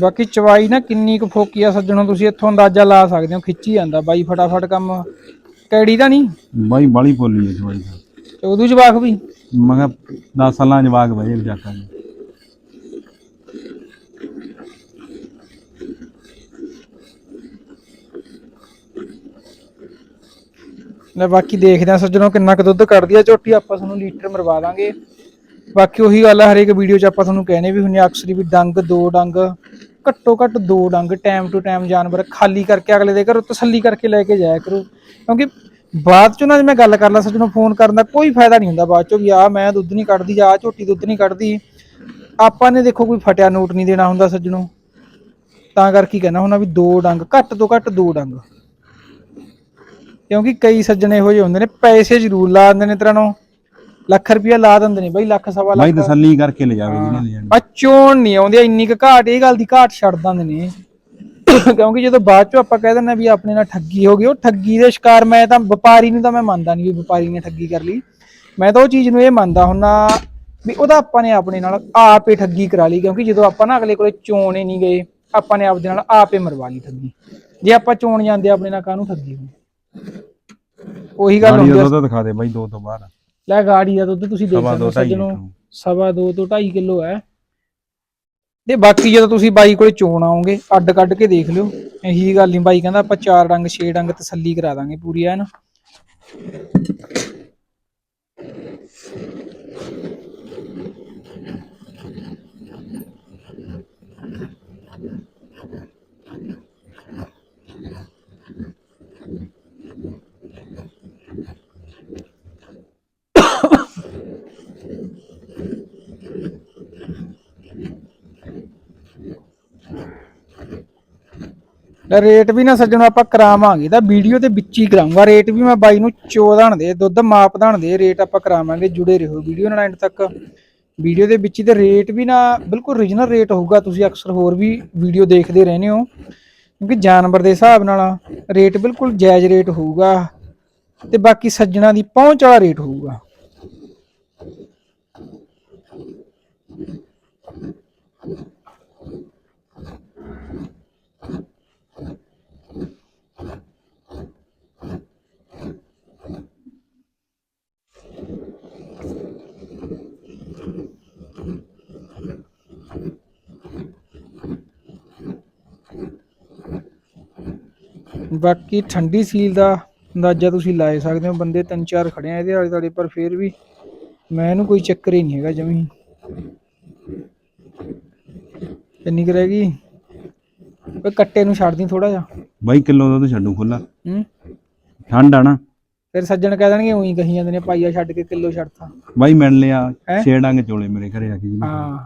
ਬਾਕੀ ਚਵਾਈ ਨਾ ਕਿੰਨੀ ਕੁ ਫੋਕੀ ਆ ਸੱਜਣੋ ਤੁਸੀਂ ਇੱਥੋਂ ਅੰਦਾਜ਼ਾ ਲਾ ਸਕਦੇ ਹੋ ਖਿੱਚੀ ਜਾਂਦਾ ਬਾਈ ਫਟਾਫਟ ਕੰਮ। ਕੈੜੀ ਦਾ ਨਹੀਂ? ਬਾਈ ਬਾਲੀ ਬੋਲੀ ਹੈ ਜਵਾਈ ਦਾ ਤੇ ਉਦੋਂ ਜਵਾਕ ਵੀ? ਮੈਂ ਕਿਹਾ 10 ਸਾਲਾਂ ਜਵਾਕ ਬਈ ਜਾਕਾਂ ਦੇ। ਲੈ ਬਾਕੀ ਦੇਖਦੇ ਆ ਸੱਜਣੋ ਕਿੰਨਾ ਕੁ ਦੁੱਧ ਕੱਢਦੀ ਆ ਝੋਟੀ ਆਪਾਂ ਤੁਹਾਨੂੰ ਲੀਟਰ ਮਰਵਾ ਦਾਂਗੇ। ਬਾਕੀ ਉਹੀ ਗੱਲ ਆ ਹਰੇਕ ਵੀਡੀਓ 'ਚ ਆਪਾਂ ਤੁਹਾਨੂੰ ਕਹਿੰਦੇ ਵੀ ਹੁੰਨੇ ਅਕਸਰ ਵੀ ਡੰਗ ਦੋ ਡੰਗ। ਘੱਟੋ ਘੱਟ ਦੋ ਡੰਗ ਟਾਈਮ ਟੂ ਟਾਈਮ ਜਾਨਵਰ ਖਾਲੀ ਕਰਕੇ ਅਗਲੇ ਦੇ ਘਰੋਂ ਤਸੱਲੀ ਕਰਕੇ ਲੈ ਕੇ ਜਾਇਆ ਕਰੋ। ਕਿਉਂਕਿ ਬਾਅਦ ਚ ਨਾ ਜੇ ਮੈਂ ਗੱਲ ਕਰ ਲਾਂ ਲਾ ਨੂੰ ਫੋਨ ਕਰਨ ਦਾ ਕੋਈ ਫਾਇਦਾ ਨਹੀਂ ਹੁੰਦਾ ਬਾਅਦ ਚੋਂ ਵੀ ਆ ਮੈਂ ਦੁੱਧ ਨਹੀਂ ਕੱਢਦੀ ਆ ਝੋਟੀ ਦੁੱਧ ਨਹੀਂ ਕੱਢਦੀ। ਆਪਾਂ ਨੇ ਦੇਖੋ ਕੋਈ ਫਟਿਆ ਨੋਟ ਨਹੀਂ ਦੇਣਾ ਹੁੰਦਾ ਸੱਜਣੋ। ਤਾਂ ਕਰਕੇ ਕਹਿੰਦਾ ਹੁੰਦਾ ਵੀ ਦੋ ਡੰਗ, ਘੱਟ ਤੋਂ ਘੱਟ ਦੋ ਡੰਗ। ਕਿਉਂਕਿ ਕਈ ਸੱਜਣ ਇਹੋ ਜਿਹੇ ਹੁੰਦੇ ਨੇ, ਪੈਸੇ ਜ਼ਰੂਰ ਲਾ ਦਿੰਦੇ ਨੇ ਤੇਰਾ ਨੂੰ ਲੱਖ ਰੁਪਇਆ ਲਾ ਦਿੰਦੇ ਨੇ ਬਈ ਲੱਖ ਸਵਾ ਬਾਈ ਲੱਖ। ਤਸੱਲੀ ਕਰਕੇ ਲੈ ਜਾਵੇ ਜਿਹਨੇ ਲੈ ਜਾਣੀ। ਆ ਚੋਣ ਨਹੀਂ ਆਉਂਦੀ ਇੰਨੀ ਕੁ ਘਾਟ ਇਹ ਗੱਲ ਦੀ ਘਾਟ ਛੱਡ ਦਿੰਦੇ ਨੇ। ਕਿਉਂਕਿ ਜਦੋਂ ਬਾਅਦ ਚੋਂ ਆਪਾਂ ਕਹਿ ਦਿੰਦੇ ਵੀ ਆਪਣੇ ਨਾਲ ਠੱਗੀ ਹੋ ਗਈ ਉਹ ਠੱਗੀ ਦੇ ਸ਼ਿਕਾਰ ਮੈਂ ਤਾਂ ਵਪਾਰੀ ਨੂੰ ਤਾਂ ਮੈਂ ਮੰਨਦਾ ਨਹੀਂ ਵੀ ਵਪਾਰੀ ਨੇ ਠੱਗੀ ਕਰ ਲਈ। ਮੈਂ ਤਾਂ ਉਹ ਚੀਜ਼ ਨੂੰ ਇਹ ਮੰਨਦਾ ਹੁੰਨਾ ਵੀ ਉਹਦਾ ਆਪਾਂ ਨੇ ਆਪਣੇ ਨਾਲ ਆਪ ਹੀ ਠੱਗੀ ਕਰਾ ਲਈ ਕਿਉਂਕਿ ਜਦੋਂ ਆਪਾਂ ਨਾ ਅਗਲੇ ਕੋਲੇ ਚੋਣ ਹੀ ਨਹੀਂ ਗਏ ਆਪਾਂ ਨੇ ਆਪਦੇ ਨਾਲ ਆਪ ਹੀ ਮਰਵਾ ਲਈ ਠੱਗੀ। ਜੇ ਆਪਾਂ ਚੋਣ ਜਾਂਦੇ ਆਪਣੇ ਨਾਲ ਕਾਹਨੂੰ ਠੱਗੀ ਹੋਣੀ? ਉਹੀ ਗੱਲ ਹੁੰਦੀ ਦੁੱਧ ਦਿਖਾ ਦੇ ਬਾਈ ਦੋ ਤੋਂ ਬਾਅਦ। ਲੈ ਗਾੜੀ ਦਾ ਦੁੱਧ ਤੁਸੀਂ ਦੇਖ ਸਵਾ ਸਕਦੇ ਦੋ ਹੋ ਢਾਈ ਸੱਜਣੋ। ਲੀਟਰ। ਸਵਾ ਦੋ ਤੋਂ 2.5 ਕਿਲੋ ਹੈ। ਤੇ ਬਾਕੀ ਜਦੋਂ ਤੁਸੀਂ ਬਾਈ ਕੋਲੇ ਚੋਣ ਆਓਗੇ ਅੱਡ ਕੱਢ ਕੇ ਦੇਖ ਲਿਓ। ਇਹੀ ਗੱਲ ਨਹੀਂ ਬਾਈ ਕਹਿੰਦਾ ਆਪਾਂ ਚਾਰ ਡੰਗ ਛੇ ਡੰਗ ਤਸੱਲੀ ਕਰਾ ਦਾਂਗੇ ਪੂਰੀ ਐਨ ਰੇਟ ਵੀ ਨਾ ਸੱਜਣੋ ਆਪਾਂ ਕਰਾਵਾਂਗੇ, ਤਾਂ ਵੀਡੀਓ ਦੇ ਵਿੱਚ ਹੀ ਕਰਾਉਂਗਾ ਰੇਟ ਵੀ ਮੈਂ ਬਾਈ ਨੂੰ 14 ਦੇ, ਦੁੱਧ ਮਾਪ ਦਾਣ ਦੇ, ਰੇਟ ਆਪਾਂ ਕਰਾਵਾਂਗੇ, ਜੁੜੇ ਰਹੋ ਵੀਡੀਓ ਨਾਲ ਐਂਡ ਤੱਕ। ਵੀਡੀਓ ਦੇ ਵਿੱਚ ਹੀ ਤੇ ਰੇਟ ਵੀ ਨਾ, ਬਿਲਕੁਲ ਰੀਜਨਲ ਰੇਟ ਹੋਊਗਾ, ਤੁਸੀਂ ਅਕਸਰ ਹੋਰ ਵੀ ਵੀਡੀਓ ਦੇਖਦੇ ਰਹਿੰਦੇ ਹੋ। ਕਿਉਂਕਿ ਜਾਨਵਰ ਦੇ ਹਿਸਾਬ ਨਾਲ ਰੇਟ ਬਿਲਕੁਲ ਜਾਇਜ਼ ਰੇਟ ਹੋਊਗਾ, ਤੇ ਬਾਕੀ ਸੱਜਣਾ ਦੀ ਪਹੁੰਚ ਵਾਲਾ ਰੇਟ ਹੋਊਗਾ। ਬਾਕੀ ਠੰਡੀ ਸੀਲ ਦਾ ਅੰਦਾਜ਼ਾ ਤੁਸੀਂ ਲਾ ਸਕਦੇ ਹੋ ਬੰਦੇ ਤਿੰਨ ਚਾਰ ਖੜੇ ਆ ਇਹਦੇ ਆਲੇ ਦੁਆਲੇ ਪਰ ਫਿਰ ਵੀ ਮੈਂ ਇਹਨੂੰ ਕੋਈ ਚੱਕਰ ਹੀ ਨਹੀਂ ਹੈਗਾ ਜਮੀ। ਕਿੰਨੀ ਕੁ ਰਹਿ ਗਈ। ਓਏ ਕੱਟੇ ਨੂੰ ਛੱਡ ਦੀ ਥੋੜਾ ਜਿਹਾ। ਬਾਈ ਕਿਲੋ ਦੁੱਧ ਛੱਡੂ ਖੁੱਲਾ ਹੂੰ? ਠੰਡ ਆ ਨਾ। ਫਿਰ ਸੱਜਣ ਕਹਿ ਦੇਣਗੇ ਉਹੀ ਕਹੀ ਜਾਂਦੇ ਨੇ ਪਾਈਆ ਛੱਡ ਕੇ ਕਿਲੋ ਛੱਡਤਾ। ਬਾਈ ਮਿਲ ਲਿਆ ਹੈਂ? ਛੇ ਡੰਗ ਚੋਲੇ ਮੇਰੇ ਘਰੇ ਆ ਕੇ ਜੀ। ਹਾਂ।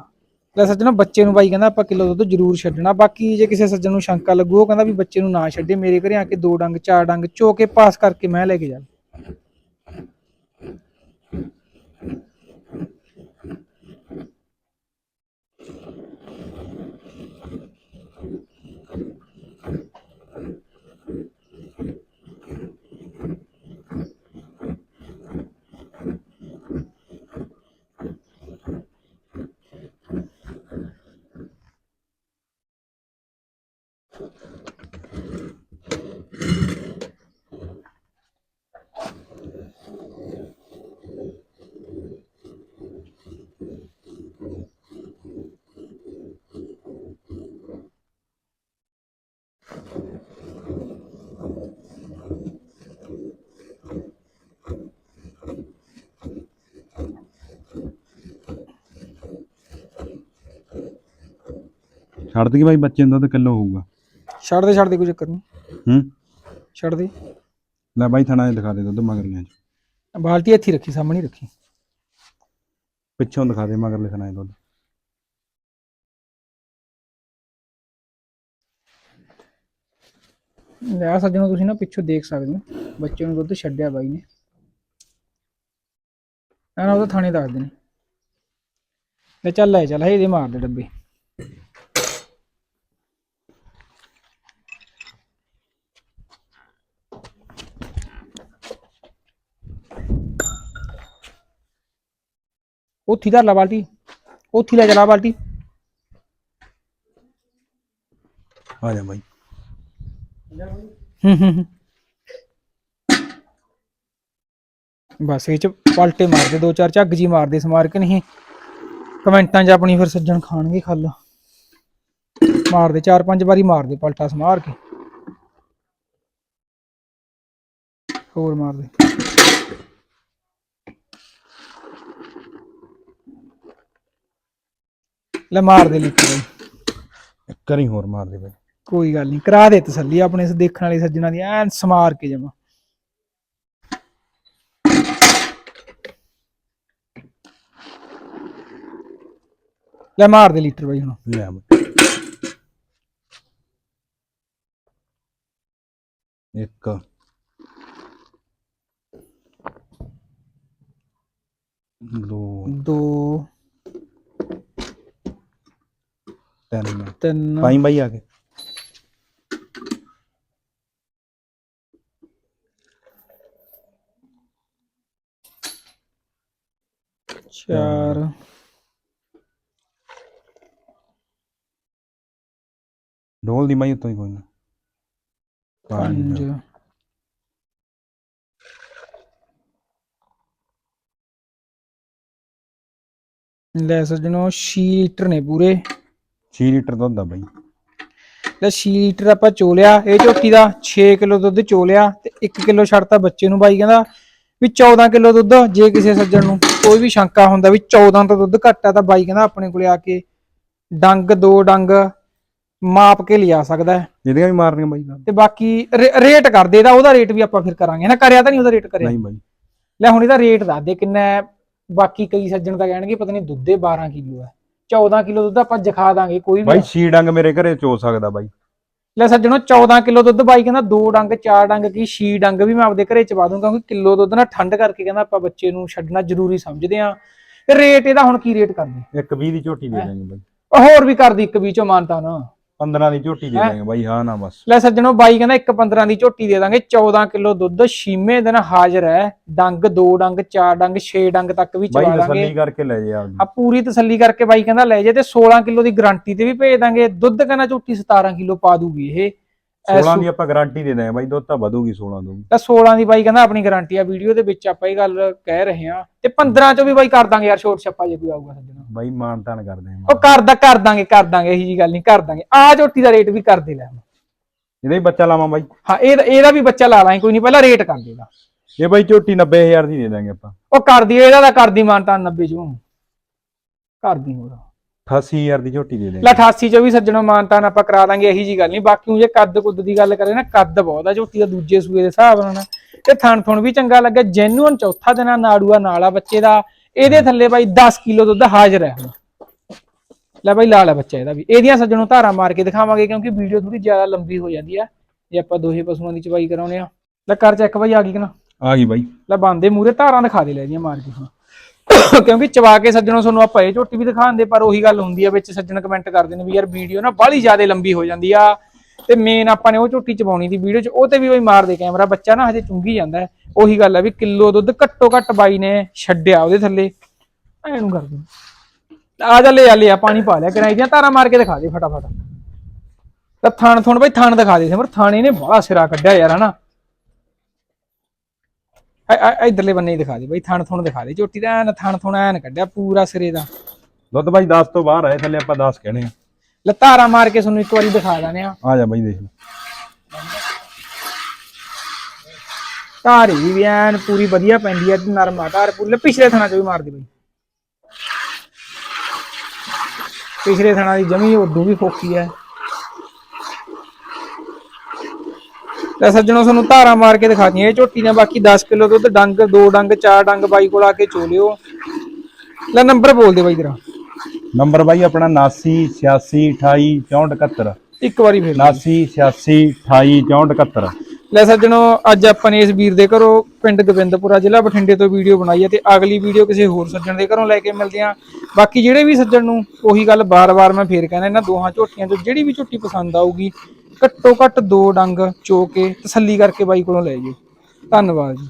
ਲੈ ਸੱਜਣਾ ਬੱਚੇ ਨੂੰ ਬਾਈ ਕਹਿੰਦਾ ਆਪਾਂ ਕਿਲੋ ਦੁੱਧ ਜ਼ਰੂਰ ਛੱਡਣਾ ਬਾਕੀ ਜੇ ਕਿਸੇ ਸੱਜਣ ਨੂੰ ਸ਼ੰਕਾ ਲੱਗੂ ਉਹ ਕਹਿੰਦਾ ਵੀ ਬੱਚੇ ਨੂੰ ਨਾ ਛੱਡੇ ਮੇਰੇ ਘਰੇ ਆ ਕੇ ਦੋ ਡੰਗ ਚਾਰ ਡੰਗ ਚੋ ਕੇ ਪਾਸ ਕਰਕੇ ਮੈਂ ਲੈ ਕੇ ਜਾ। ਛੱਡ ਦੇ ਬਾਈ ਬੱਚੇ ਨੂੰ ਦੁੱਧ ਕਿਲੋ ਹੋਊਗਾ। ਛੱਡ ਦੇ ਛੱਡ ਦੇ ਕੋਈ ਚੱਕਰ ਨਹੀਂ ਹੂੰ? ਛੱਡ ਦੇ। ਲੈ ਬਾਈ ਥਣਾ ਦਿਖਾ ਦੇ ਦੁੱਧ ਮਗਰੀਆਂ ਚ। ਬਾਲਟੀ ਇੱਥੇ ਰੱਖੀ ਸਾਹਮਣੇ ਰੱਖੀ। ਪਿੱਛੋਂ ਦਿਖਾ ਦੇ ਮਗਰ ਲਿਖਣਾ ਦੁੱਧ। ਲੈ ਸੱਜਣੋ ਤੁਸੀਂ ਨਾ ਪਿੱਛੋਂ ਦੇਖ ਸਕਦੇ ਹੋ। ਬੱਚੇ ਨੂੰ ਦੁੱਧ ਛੱਡਿਆ ਬਾਈ ਨੇ। ਨਾ ਉਹਦਾ ਥਾਣੇ ਦੱਸਦੇ ਨੇ ਲੈ ਚੱਲ ਲੈ ਚੱਲ ਇਹਦੇ ਮਾਰ ਦੇ ਡੱਬੇ। ਉੱਥੀ ਧਰ ਲਾ ਬਾਲਟੀ ਉੱਥੀ ਲੈ ਚਲਾ ਬਾਲਟੀ। ਆ ਜਾ ਬਾਈ। ਹੂੰ ਹੂੰ ਹੂੰ। ਬਸ ਇਹ ਚ ਪਲਟੇ ਮਾਰਦੇ ਦੋ ਚਾਰ ਝੱਗ ਜੀ ਮਾਰਦੇ ਸਮਾਰ ਕੇ ਨਹੀਂ। ਕਮੈਂਟਾਂ 'ਚ ਆਪਣੀ ਫਿਰ ਸੱਜਣ ਖਾਣਗੇ ਖੱਲ। ਮਾਰਦੇ ਚਾਰ ਪੰਜ ਵਾਰੀ ਮਾਰਦੇ ਪਲਟਾ ਸਮਾਰ ਕੇ। ਹੋਰ ਮਾਰਦੇ। ਲੈ ਮਾਰ ਦੇ ਲੀਟਰ ਬਈ। ਇੱਕ ਵਾਰੀ ਹੋਰ ਮਾਰ ਦੇ ਬਾਈ। ਕੋਈ ਗੱਲ ਨਹੀਂ ਕਰਾ ਦੇ ਤਸੱਲੀ ਆਪਣੇ ਇਸ ਦੇਖਣ ਵਾਲੇ ਸੱਜਣਾ ਦੀ ਐਨ ਸਮਾਰ ਕੇ ਜਮਾ। ਲੈ ਮਾਰ ਦੇ ਲੀਟਰ ਬਾਈ ਹੁਣ। ਲੈ ਬਾਈ। ਇੱਕ। ਦੋ। ਦੋ। ਤਿੰਨ ਤਿੰਨ। ਪਾਈ ਬਾਈ ਆ ਕੇ। ਚਾਰ। ਢੋਲ ਦੀ ਬਾਈ ਉੱਤੋਂ ਹੀ ਕੋਈ ਨਾ। ਪੰਜ। ਲੈ ਸੱਜਣੋ 6 ਲੀਟਰ ਨੇ ਪੂਰੇ। 6 ਲੀਟਰ ਦੁੱਧ ਆ ਬਾਈ। ਲੈ 6 ਲੀਟਰ ਆਪਾਂ ਚੋਲਿਆ ਇਹ ਝੋਟੀ ਦਾ 6 ਕਿਲੋ ਦੁੱਧ ਚੋਲਿਆ ਤੇ 1 ਕਿਲੋ ਛੱਡਤਾ ਬੱਚੇ ਨੂੰ ਬਾਈ ਕਹਿੰਦਾ ਵੀ 14 ਕਿਲੋ ਦੁੱਧ ਜੇ ਕਿਸੇ ਸੱਜਣ ਨੂੰ ਕੋਈ ਵੀ ਸ਼ੰਕਾ ਹੁੰਦਾ ਵੀ 14 ਤੋਂ ਦੁੱਧ ਘੱਟ ਆ ਤਾਂ ਬਾਈ ਕਹਿੰਦਾ ਆਪਣੇ ਕੋਲੇ ਆ ਕੇ ਡੰਗ ਦੋ ਡੰਗ ਮਾਪ ਕੇ ਲਿਆ ਸਕਦਾ ਹੈ। ਇਹਦੀਆਂ ਵੀ ਮਾਰਨੀਆਂ ਬਾਈ ਤੇ ਬਾਕੀ ਰੇਟ ਕਰ ਦੇ ਇਹਦਾ ਉਹਦਾ ਰੇਟ ਵੀ ਆਪਾਂ ਫਿਰ ਕਰਾਂਗੇ ਨਾ ਕਰਿਆ ਤਾਂ ਨਹੀਂ ਉਹਦਾ ਰੇਟ ਕਰਿਆ। ਨਹੀਂ ਬਾਈ। ਲੈ ਹੁਣ ਇਹਦਾ ਰੇਟ ਦੱਸ ਦੇ ਕਿੰਨਾ। ਬਾਕੀ ਕਈ ਸੱਜਣ ਤਾਂ ਕਹਿਣਗੇ ਪਤਾ ਨਹੀਂ ਦੁੱਧੇ 12 ਕਿਲੋ ਹੈ। 14 ਕਿਲੋ ਦੁੱਧ ਆਪਾਂ ਜਖਾ ਦਾਂਗੇ ਕੋਈ ਵੀ ਬਾਈ ਛੀ ਡੰਗ ਮੇਰੇ ਘਰੇ ਚੋ ਸਕਦਾ ਬਾਈ। ਲੈ ਸੱਜਣੋ 14 ਕਿਲੋ ਦੁੱਧ ਬਾਈ ਕਹਿੰਦਾ ਦੋ ਡੰਗ ਚਾਰ ਡੰਗ ਕੀ ਛੀ ਡੰਗ ਵੀ ਮੈਂ ਆਪਦੇ ਘਰੇ ਚਵਾ ਦੂੰਗਾ ਕਿਉਂਕਿ ਕਿਲੋ ਦੁੱਧ ਨਾ ਠੰਡ ਕਰਕੇ ਕਹਿੰਦਾ ਆਪਾਂ ਬੱਚੇ ਨੂੰ ਛੱਡਣਾ ਜ਼ਰੂਰੀ ਸਮਝਦੇ ਆ ਤੇ ਰੇਟ ਇਹਦਾ ਹੁਣ ਕੀ ਰੇਟ ਕਰਦੇ ਇੱਕ 20 ਦੀ ਝੋਟੀ ਦੇ ਦਾਂਗੇ ਬਾਈ। ਹੋਰ ਵੀ ਕਰਦੀ ਇੱਕ ਵਿੱਚੋਂ ਮਾਨਤਾ ਨਾ। 15 ਦੀ ਝੋਟੀ ਦੇ ਦਾਂਗੇ ਬਾਈ ਹਾਂ ਨਾ ਬਸ। ਲੈ ਸੱਜਣੋ ਬਾਈ ਕਹਿੰਦਾ ਇੱਕ 15 ਦੀ ਝੋਟੀ ਦੇ ਦਾਂਗੇ 14 ਕਿਲੋ ਦੁੱਧ ਛੀਵੇਂ ਦਿਨ ਹਾਜ਼ਰ ਹੈ ਡੰਗ ਦੋ ਡੰਗ ਚਾਰ ਡੰਗ 6 ਡੰਗ ਤੱਕ ਵੀ ਬਾਈ ਚਵਾ ਦਾਂਗੇ ਤਸੱਲੀ ਕਰਕੇ ਲੈ ਜਾ ਆਪਦੀ। ਆ ਪੂਰੀ ਤਸੱਲੀ ਕਰਕੇ ਬਾਈ ਕਹਿੰਦਾ ਲੈ ਜੇ ਤੇ 16 ਕਿਲੋ ਦੀ ਗਾਰੰਟੀ ਤੇ ਵੀ ਭੇਜ ਦਾਂਗੇ। ਦੁੱਧ ਕਹਿੰਦਾ ਝੋਟੀ 17 ਕਿਲੋ ਪਾ ਦੂਗੀ ਇਹ। 16 ਦੀ ਆਪਾਂ ਗਾਰੰਟੀ ਦੇ ਦਾਂਗੇ ਬਾਈ ਦੁੱਧ ਤਾਂ ਵਧੂਗੀ 16 ਤੋਂ। ਤਾਂ 16 ਦੀ ਬਾਈ ਕਹਿੰਦਾ ਆਪਣੀ ਗਾਰੰਟੀ ਆ ਵੀਡੀਓ ਦੇ ਵਿੱਚ ਆਪਾਂ ਇਹ ਗੱਲ ਕਹਿ ਰਹੇ ਹਾਂ। ਤੇ 15 ਚੋਂ ਵੀ ਬਾਈ ਕਰ ਦਾਂਗੇ ਯਾਰ ਛੋਟ ਛੱਪਾ ਜੇ ਕੋਈ ਆਊਗਾ ਸੱਜਣਾ। ਬਾਈ ਮਾਨਤਾਨ ਕਰਦੇ ਆ ਉਹ ਕਰਦਾ ਕਰ ਦਾਂਗੇ ਕਰ ਦਾਂਗੇ ਇਹੀ ਜੀ ਗੱਲ ਨਹੀਂ ਕਰ ਦਾਂਗੇ। ਆ ਝੋਟੀ ਦਾ ਰੇਟ ਵੀ ਕਰ ਦੇ ਲੈ ਇਹਦਾ ਹੀ ਬੱਚਾ ਲਾਵਾਂ ਬਾਈ। ਹਾਂ ਇਹ ਇਹਦਾ ਵੀ ਬੱਚਾ ਲਾ ਲਾਂਗੇ ਕੋਈ ਨਹੀਂ ਪਹਿਲਾਂ ਰੇਟ ਕਰ ਦੇਗਾ ਇਹ ਬਾਈ ਝੋਟੀ 90000 ਦੀ ਦੇ ਦਾਂਗੇ ਆਪਾਂ। ਉਹ ਕਰਦੀ ਇਹਦਾ ਤਾਂ ਕਰਦੀ ਮਾਨਤਾ 90 ਚੋਂ। ਕਰਦੀ ਹੋਰ। 88000 ਦੀ ਝੋਟੀ ਦੇ ਲੈ ਦਾਂਗੇ 88 ਚੋਂ ਵੀ ਸੱਜਣੋਂ ਮਾਨਤਾ ਆਪਾਂ ਕਰਾ ਦਾਂਗੇ ਇਹੀ ਜੀ ਗੱਲ ਨਹੀਂ। ਬਾਕੀ ਉਹ ਜੇ ਕੱਦ ਕੁੱਦ ਦੀ ਗੱਲ ਕਰੇ ਨਾ ਕੱਦ ਬਹੁਤ ਆ ਝੋਟੀ ਦਾ ਦੂਜੇ ਸੂਏ ਦੇ ਹਿਸਾਬ ਨਾਲ। ਤੇ ਥਣ ਥਣ ਵੀ ਚੰਗਾ ਲੱਗਿਆ ਜੈਨੂਅਨ ਚੌਥਾ ਦਿਨਾ ਨਾੜੂਆ ਨਾਲਾ ਬੱਚੇ ਦਾ। ਇਹਦੇ ਥੱਲੇ ਬਾਈ 10 ਕਿਲੋ ਦੁੱਧ ਹਾਜ਼ਰ ਹੈ ਹੁਣ। ਲੈ ਬਾਈ ਲਾਲ ਹੈ ਬੱਚਾ ਇਹਦਾ ਵੀ। ਇਹਦੀਆਂ ਸੱਜਣੋਂ ਧਾਰਾਂ ਮਾਰ ਕੇ ਦਿਖਾਵਾਂਗੇ ਕਿਉਂਕਿ ਵੀਡੀਓ ਥੋੜੀ ਜ਼ਿਆਦਾ ਲੰਬੀ ਹੋ ਜਾਂਦੀ ਆ। ਜੇ ਆਪਾਂ ਦੋਹੇ ਪਸ਼ੂਆਂ ਦੀ ਚਵਾਈ ਕਰਾਉਣੇ ਆ। ਲੈ ਕਰ ਚੈੱਕ ਬਾਈ ਆ ਗਈ ਕਿ ਨਾ? ਆ ਗਈ ਬਾਈ। ਲੈ ਬੰਦੇ ਮੂਰੇ ਧਾਰਾਂ ਦਿਖਾ ਦੇ ਲੈ ਇਹਦੀਆਂ ਮਾਰ ਕੇ ਹੁਣ। ਕਿਉਂਕਿ ਚਵਾ ਕੇ ਸੱਜਣੋਂ ਤੁਹਾਨੂੰ ਆਪਾਂ ਇਹ ਝੋਟੀ ਵੀ ਦਿਖਾਉਂਦੇ, ਪਰ ਉਹੀ ਗੱਲ ਹੁੰਦੀ ਆ, ਵਿੱਚ ਸੱਜਣ ਕਮੈਂਟ ਕਰਦੇ ਨੇ ਵੀ ਯਾਰ ਵੀਡੀਓ ਨਾ ਬਾਹਲੀ ਜ਼ਿਆਦਾ ਲੰਬੀ ਹੋ ਜਾਂਦੀ ਆ। ਤੇ ਮੇਨ ਆਪਾਂ ਨੇ ਉਹ ਝੋਟੀ ਚਵਾਉਣੀ ਦੀ ਵੀਡੀਓ 'ਚ, ਉਹ ਤੇ ਵੀ ਬਈ ਮਾਰ ਕੈਮਰਾ ਬੱਚਾ ਨਾ ਹਜੇ ਚੁੰਗੀ ਜਾਂਦਾ ਹੈ। ਉਹੀ ਗੱਲ ਆ ਵੀ ਕਿਲੋ ਦੁੱਧ ਘੱਟੋ ਘੱਟ ਬਾਈ ਨੇ ਛੱਡਿਆ ਉਹਦੇ ਥੱਲੇ। ਐ ਨੂੰ ਕਰ ਆ ਜਾ ਲੈ ਆ, ਲੈ ਪਾਣੀ ਪਾ ਲਿਆ, ਕਿਰਾਏ ਦੀਆਂ ਧਾਰਾਂ ਮਾਰ ਕੇ ਦਿਖਾ ਦੇ ਫਟਾਫਟ। ਤਾਂ ਥਣ ਥਣ ਬਈ ਥਣ ਦਿਖਾ ਦੇ, ਸਿਮਰ ਥਾਣੇ ਨੇ ਬੜਾ ਸਿਰਾ ਕੱਢਿਆ ਯਾਰ, ਹਨਾ? ਇਧਰਲੇ ਬੰਨੇ ਹੀ ਦਿਖਾ ਦੇ ਬਈ ਥਣ ਥਣ ਦਿਖਾ ਦੇ। ਝੋਟੀ ਦਾ ਐਨ ਥਣ ਥਣ ਐਨ ਕੱਢਿਆ ਪੂਰਾ ਸਿਰੇ ਦਾ। ਦੁੱਧ ਬਾਈ 10 ਤੋਂ ਬਾਹਰ ਆਏ ਥੱਲੇ ਆਪਾਂ 10 ਕਹਿਣੇ ਆ। ਲਤਾਰਾ ਮਾਰ ਕੇ ਤੁਹਾਨੂੰ ਇੱਕ ਵਾਰੀ ਦਿਖਾ ਦਾਨੇ ਆ। ਆ ਜਾ ਬਾਈ ਦੇਖ ਲੈ। ਧਾਰੀ ਵੀ ਐਨ ਪੂਰੀ ਵਧੀਆ ਪੈਂਦੀ ਐ ਨਰਮ ਆ। ਧਾਰ ਪੂਰੀ ਪਿਛਲੇ ਥਣਾ ਚ ਵੀ ਮਾਰਦੀ ਬਈ। ਪਿਛਲੇ ਥਣਾ ਦੀ ਜਮੀ ਉਦੋਂ ਵੀ ਫੋਕੀ ਐ ਲੈ ਸੱਜਣੋ ਤੁਹਾਨੂੰ ਧਾਰਾ ਮਾਰ ਕੇ ਦਿਖਾਤੀਆਂ ਇਹ ਝੋਟੀ ਨੇ ਬਾਕੀ 10 ਕਿਲੋ ਦੁੱਧ ਡੰਗ ਦੋ ਡੰਗ ਚਾਰ ਡੰਗ ਬਾਈ ਕੋਲ ਆ ਕੇ ਚੋਲਿਓ ਲੈ ਨੰਬਰ ਬੋਲ ਦੇ ਬਾਈ ਤੇਰਾ ਨੰਬਰ ਬਾਈ ਆਪਣਾ 79 86 28 64 71 ਇੱਕ ਵਾਰੀ ਫੇਰ। 79 86 28 64 71 ਲੈ ਸੱਜਣੋ ਅੱਜ ਆਪਾਂ ਨੇ ਇਸ ਵੀਰ ਦੇ ਘਰੋਂ ਪਿੰਡ ਗੋਬਿੰਦਪੁਰਾ ਜ਼ਿਲ੍ਹਾ ਬਠਿੰਡੇ ਤੋਂ ਵੀਡੀਓ ਬਣਾਈ ਹੈ ਤੇ ਅਗਲੀ ਵੀਡੀਓ ਕਿਸੇ ਹੋਰ ਸੱਜਣ ਦੇ ਘਰੋਂ ਲੈ ਕੇ ਮਿਲਦੇ ਆਂ ਬਾਕੀ ਜਿਹੜੇ ਵੀ ਸੱਜਣ ਨੂੰ ਉਹੀ ਗੱਲ ਬਾਰ-ਬਾਰ ਮੈਂ ਫੇਰ ਕਹਿੰਦਾ ਇਹਨਾਂ ਦੋਹਾਂ ਝੋਟੀਆਂ ਚੋਂ ਜਿਹੜੀ ਵੀ ਝੋਟੀ ਪਸੰਦ ਆਊਗੀ ਘੱਟੋ ਘੱਟ ਦੋ ਡੰਗ ਚੋ ਕੇ ਤਸੱਲੀ ਕਰਕੇ ਬਾਈ ਕੋਲੋਂ ਲੈ ਜਿਓ। ਧੰਨਵਾਦ ਜੀ।